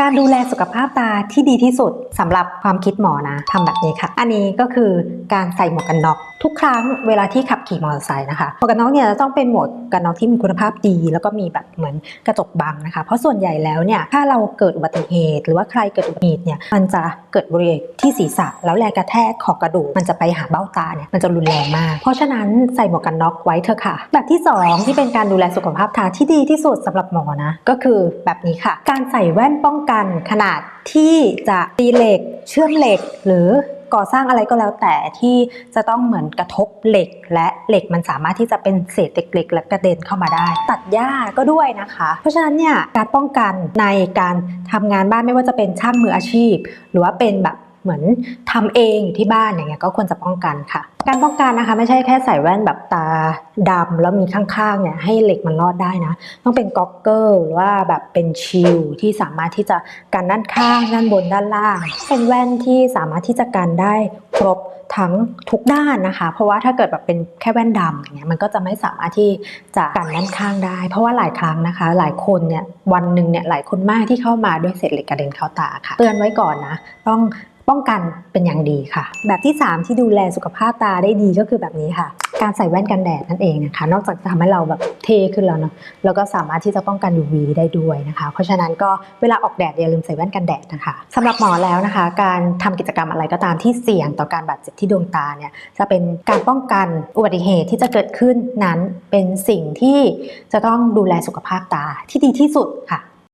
การดูแลสุขภาพตาที่ดีที่สุดสำหรับความคิดหมอนะทำแบบนี้ค่ะ อันนี้ก็คือการใส่หมวกกันน็อก ทุกครั้งเวลาที่ขับขี่มอเตอร์ไซค์นะคะหมวกกันน็อกเนี่ยจะต้องเป็นหมวกกันน็อกที่มีคุณภาพดี แล้วก็มีแบบเหมือนกระจกบังนะคะ เพราะส่วนใหญ่แล้วเนี่ยถ้าเราเกิดอุบัติเหตุ หรือว่าใครเกิดอุบัติเหตุเนี่ยมันจะเกิดบริเวณที่ศีรษะ แล้วแรงกระแทกของกระดูกมันจะไปหาเบ้าตาเนี่ยมันจะรุนแรงมาก เพราะฉะนั้นใส่หมวกกันน็อกไว้เถอะค่ะ แบบที่สองที่เป็นการดูแลสุขภาพตาที่ดีที่สุดสำหรับหมอนะก็คือแบบนี้ค่ะ การใส่แว่นป้องกันขนาดที่จะตีเหล็ก เชื่อมเหล็กหรือ ก่อสร้างอะไรก็แล้วแต่ที่จะต้องเหมือนกระทบเหล็ก และเหล็กมันสามารถที่จะเป็นเศษเหล็กๆและกระเด็นเข้ามาได้ ตัดหญ้าก็ด้วยนะคะ เพราะฉะนั้นเนี่ยการป้องกันในการทำงานบ้านไม่ว่าจะเป็นช่างมืออาชีพ หรือว่าเป็นแบบ เหมือนทำเองอยู่ที่บ้านอย่างเงี้ยก็ควรจะป้องกันค่ะ การป้องกันนะคะ ไม่ใช่แค่ใส่แว่นแบบตาดำแล้วมีข้างๆเนี่ยให้เหล็กมันรอดได้นะ ต้องเป็นก็อกเกิลหรือว่าแบบเป็นชิลที่สามารถที่จะกันด้านข้างด้านบนด้านล่าง เป็นแว่นที่สามารถที่จะกันได้ครบทั้งทุกด้านนะคะ เพราะว่าถ้าเกิดแบบเป็นแค่แว่นดำอย่างเงี้ยมันก็จะไม่สามารถที่จะกันด้านข้างได้ เพราะว่าหลายครั้งนะคะ หลายคนเนี่ยวันหนึ่งเนี่ยหลายคนมากที่เข้ามาด้วยเศษเหล็กกระเด็นเข้าตาค่ะ เตือนไว้ก่อนนะ ต้อง ป้องกันเป็นอย่างดีค่ะ แบบที่ 3 ที่ดูแลสุขภาพตาได้ดีก็คือแบบนี้ค่ะ การใส่แว่นกันแดดนั่นเองนะคะ นอกจากจะทำให้เราแบบเท่ขึ้นแล้วเนาะแล้วก็สามารถที่จะป้องกัน UV ได้ด้วยนะคะ เพราะฉะนั้นก็เวลาออกแดดอย่าลืมใส่แว่นกันแดดนะคะสำหรับหมอแล้วนะคะ การทำกิจกรรมอะไรก็ตามที่เสี่ยงต่อการบาดเจ็บที่ดวงตาเนี่ยจะเป็นการป้องกันอุบัติเหตุที่จะเกิดขึ้นนั้นเป็นสิ่งที่จะต้องดูแลสุขภาพตาที่ดีที่สุดค่ะ